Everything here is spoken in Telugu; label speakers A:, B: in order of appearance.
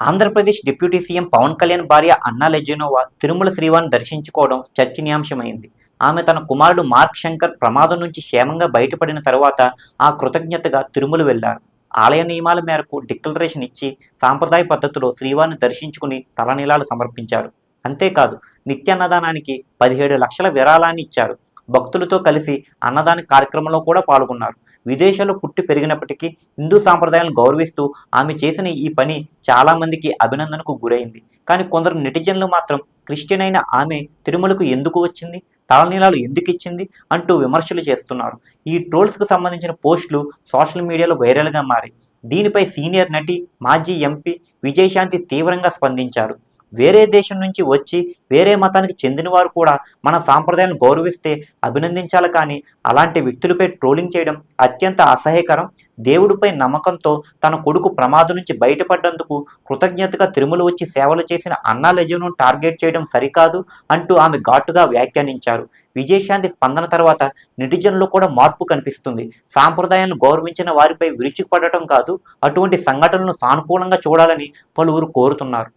A: ఆంధ్రప్రదేశ్ డిప్యూటీ సీఎం పవన్ కళ్యాణ్ భార్య అన్నా లెజెనోవా తిరుమల శ్రీవారిని దర్శించుకోవడం చర్చనీయాంశమైంది. ఆమె తన కుమారుడు మార్క్ శంకర్ ప్రమాదం నుంచి క్షేమంగా బయటపడిన తర్వాత ఆ కృతజ్ఞతగా తిరుమల వెళ్ళారు. ఆలయ నియమాల మేరకు డిక్లరేషన్ ఇచ్చి సాంప్రదాయ పద్ధతిలో శ్రీవారిని దర్శించుకుని తలనీలాలు సమర్పించారు. అంతేకాదు నిత్యాన్నదానానికి పదిహేడు లక్షల విరాళాన్ని ఇచ్చారు. భక్తులతో కలిసి అన్నదాన కార్యక్రమంలో కూడా పాల్గొన్నారు. విదేశాల్లో పుట్టి పెరిగినప్పటికీ హిందూ సాంప్రదాయాలను గౌరవిస్తూ ఆమె చేసిన ఈ పని చాలామందికి అభినందనకు గురైంది. కానీ కొందరు నెటిజన్లు మాత్రం క్రిస్టియన్ అయిన ఆమె తిరుమలకు ఎందుకు వచ్చింది? తలనీలాలు ఎందుకు ఇచ్చింది? అంటూ విమర్శలు చేస్తున్నారు. ఈ ట్రోల్స్కు సంబంధించిన పోస్టులు సోషల్ మీడియాలో వైరల్గా మారాయి. దీనిపై సీనియర్ నటి మాజీ ఎంపీ విజయశాంతి తీవ్రంగా స్పందించారు. వేరే దేశం నుంచి వచ్చి వేరే మతానికి చెందిన వారు కూడా మన సాంప్రదాయాలను గౌరవిస్తే అభినందించాలి కానీ అలాంటి వ్యక్తులపై ట్రోలింగ్ చేయడం అత్యంత అసహ్యకరం. దేవుడిపై నమ్మకంతో తన కొడుకు ప్రమాదం నుంచి బయటపడ్డందుకు కృతజ్ఞతగా తిరుమల వచ్చి సేవలు చేసిన అన్నా లెజును టార్గెట్ చేయడం సరికాదు అంటూ ఆమె ఘాటుగా వ్యాఖ్యానించారు. విజయశాంతి స్పందన తర్వాత నెటిజన్లో కూడా మార్పు కనిపిస్తుంది. సాంప్రదాయాలను గౌరవించిన వారిపై విరుచుకుపడటం కాదు అటువంటి సంఘటనలను సానుకూలంగా చూడాలని పలువురు కోరుతున్నారు.